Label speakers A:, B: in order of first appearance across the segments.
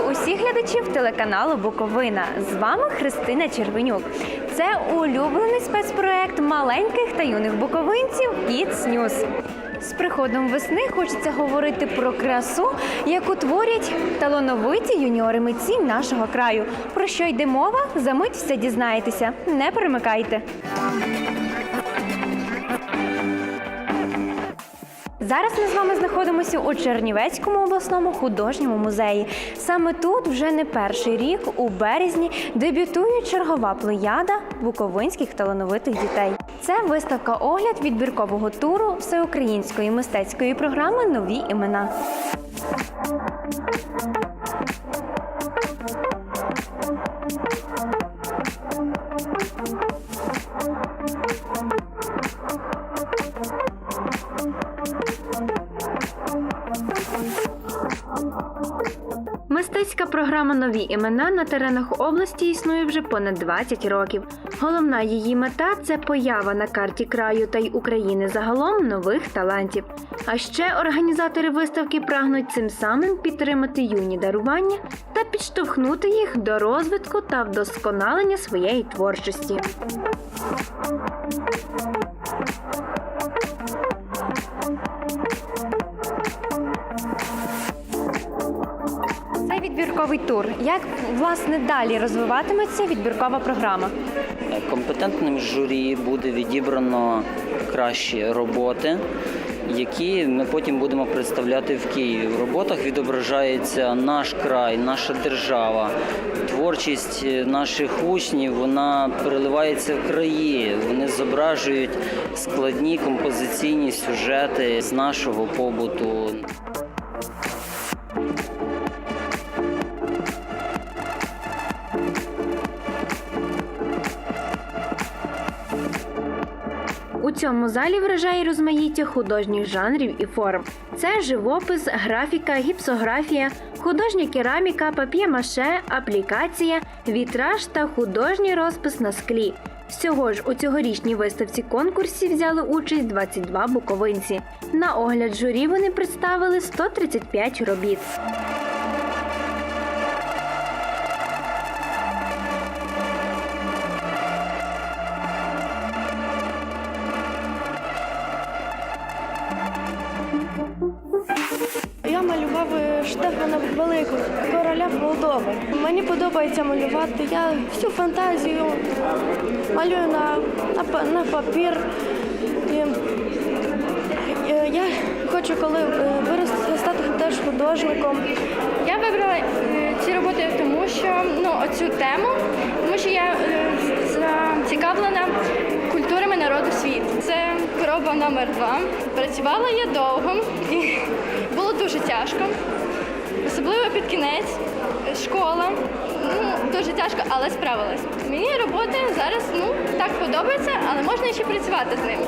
A: усіх глядачів телеканалу Буковина. З вами Христина Червенюк. Це улюблений спецпроект маленьких та юних буковинців Kids News. З приходом весни хочеться говорити про красу, яку творять талановиті юніори митці нашого краю. Про що йде мова? За мить все дізнаєтеся. Не перемикайте. Зараз ми з вами знаходимося у Чернівецькому обласному художньому музеї. Саме тут вже не перший рік, у березні, дебютує чергова плеяда буковинських талановитих дітей. Це виставка огляд відбіркового туру всеукраїнської мистецької програми Нові імена. Мистецька програма Нові імена на теренах області існує вже понад 20 років. Головна її мета це поява на карті краю та й України загалом нових талантів. А ще організатори виставки прагнуть цим самим підтримати юні дарування та підштовхнути їх до розвитку та вдосконалення своєї творчості. Відбірковий тур. Як власне далі розвиватиметься відбіркова програма?
B: Компетентним журі буде відібрано кращі роботи, які ми потім будемо представляти в Києві. В роботах відображається наш край, наша держава. Творчість наших учнів вона переливається в краї. Вони зображують складні композиційні сюжети з нашого побуту.
A: Цьому залі вражає розмаїття художніх жанрів і форм. Це живопис, графіка, гіпсографія, художня кераміка, пап'є-маше, аплікація, вітраж та художній розпис на склі. Всього ж у цьогорічній виставці конкурсі взяли участь 22 буковинці. На огляд журі вони представили 135 робіт.
C: Я малював Штефана Великого, короля Молдови. Мені подобається малювати. Я всю фантазію малюю на, на, на папір. І, е, я хочу, коли е, вирости, стати теж художником.
D: Я вибрала е, ці роботи тому, що ну оцю тему, тому що я зацікавлена культурами народу світу. Це проба номер два. Працювала я довго і було дуже тяжко, особливо під кінець. Школа. Ну, дуже тяжко, але справилась. Мені роботи зараз ну так подобається, але можна ще працювати з ними.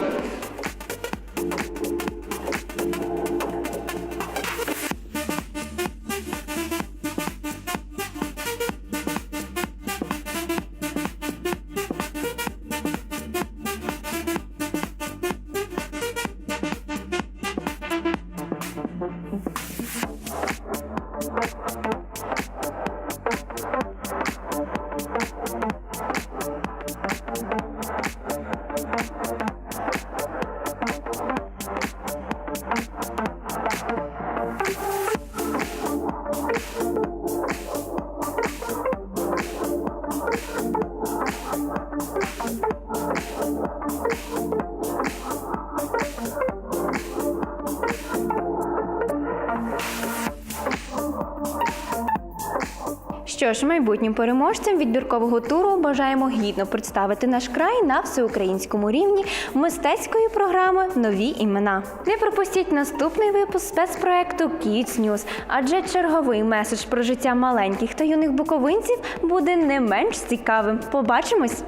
A: Що ж, майбутнім переможцям відбіркового туру бажаємо гідно представити наш край на всеукраїнському рівні мистецької програми Нові імена. Не пропустіть наступний випуск спецпроекту Kids News, адже черговий меседж про життя маленьких та юних буковинців буде не менш цікавим. Побачимось!